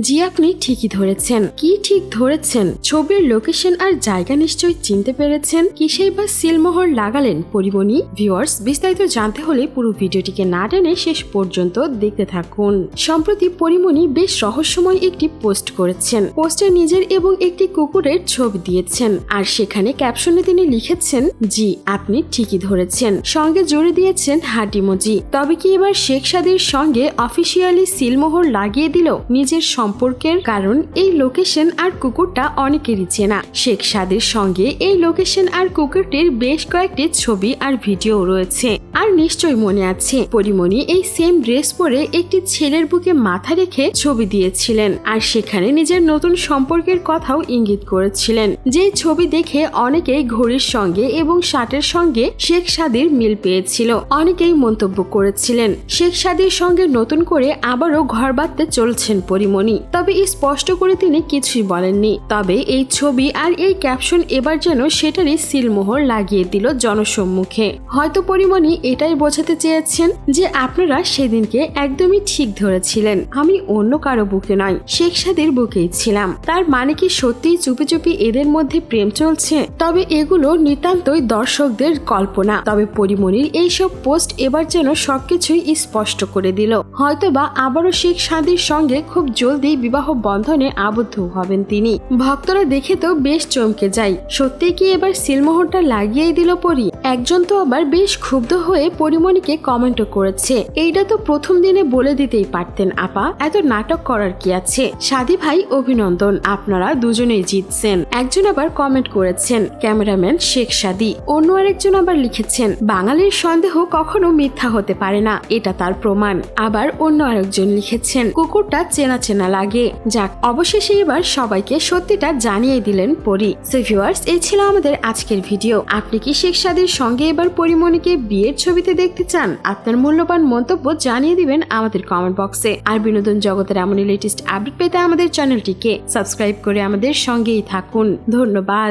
জি, আপনি ঠিকই ধরেছেন। কি ঠিক ধরেছেন? ছবির লোকেশন আর জায়গা নিশ্চয়ই চিনতে পেরেছেন? কিসেই বা সিলমোহর লাগালেন পরিমণি? ভিউয়ার্স, বিস্তারিত জানতে হলে পুরো ভিডিওটিকে না টেনে শেষ পর্যন্ত দেখতে থাকুন। সম্প্রতি পরিমণি বেশ রহস্যময় একটি পোস্ট করেছেন। পোস্টে নিজের এবং একটি কুকুরের ছবি দিয়েছেন। আর সেখানে ক্যাপশনে তিনি লিখেছেন, জি, আপনি ঠিকই ধরেছেন। সঙ্গে জুড়ে দিয়েছেন হাটিমজি তবে কি এবার শেখ সাদির সঙ্গে অফিসিয়ালি সিলমোহর লাগিয়ে দিল নিজের সম্পর্কের কারণ এই লোকেশন আর কুকুরটা অনেকেরই চেনা। শেখ সাদির সঙ্গে এই লোকেশন আর কুকুরটির বেশ কয়েকটি ছবি আর ভিডিও রয়েছে। আর নিশ্চয়ই মনে আছে, পরিমণি এই সেম ড্রেস পরে একটি ছেলের বুকে মাথা রেখে ছবি দিয়েছিলেন আর সেখানে নিজের নতুন সম্পর্কের কথাও ইঙ্গিত করেছিলেন। যে ছবি দেখে অনেকেই ঘড়ির সঙ্গে এবং শার্টের সঙ্গে শেখ সাদির মিল পেয়েছিল। অনেকেই মন্তব্য করেছিলেন, শেখ সাদির সঙ্গে নতুন করে আবারও ঘর বাঁধতে চলছেন পরিমণি। তবে স্পষ্ট করে তিনি কিছুই বলেননি। তবে এই ছবি আর এই ক্যাপশন এবার যেন সেটারই সিলমোহর লাগিয়ে দিল জনসম্মুখে। হয়তো পরিমণি এটাই বোঝাতে চেয়েছেন যে আপনারা সেদিনকে একদমই ঠিক ধরেছিলেন। আমি অন্য কারও বুকে নয়, শেখ সাদির বুকেই ছিলাম। তার মানে কি সত্যিই চুপি চুপি এদের মধ্যে প্রেম চলছে? তবে এগুলো নিতান্তই দর্শকদের কল্পনা। তবে পরিমণির এইসব পোস্ট এবার যেন সবকিছুই স্পষ্ট করে দিল। হয়তোবা আবারও শেখ সাদির সঙ্গে খুব জলদি বিবাহ বন্ধনে আবদ্ধ হবেন তিনি। ভক্তরা দেখে তো বেশ চমকে যায়। সত্যি কি এবার সিলমোহরটা লাগিয়েই দিল পরি? একজন তো আবার বেশ ক্ষুব্ধ হয়ে পরিমণিকে কমেন্টও করেছে। এইটা তো প্রথম দিনে বলে দিতেই পারতেন আপা। এত নাটক করার কি আছে? সাদি ভাই অভিনন্দন। আপনারা দুজনেই জিতছেন। একজন আবার কমেন্ট করেছেন ক্যামেরাম্যান শেখ সাদি। অন্য আরেকজন আবার লিখেছেন, বাঙালির সন্দেহ কখনো মিথ্যা হতে পারে না, এটা তার প্রমাণ। আবার অন্য আরেকজন লিখেছেন, কুকুরটা চেনা চেনা লাগে। যাক, অবশেষে এবার সবাইকে সত্যিটা জানিয়ে দিলেন পরি। সো ভিউয়ার্স এই ছিল আমাদের আজকের ভিডিও আপনি কি শেখ সাদির সঙ্গে এবার পরিমণিকে বিয়ের ছবিতে দেখতে চান? আপনার মূল্যবান মন্তব্য জানিয়ে দিবেন আমাদের কমেন্ট বক্সে আর বিনোদন জগতের এমনই লেটেস্ট আপডেট পেতে আমাদের চ্যানেলটিকে সাবস্ক্রাইব করে আমাদের সঙ্গেই থাকুন। ধন্যবাদ।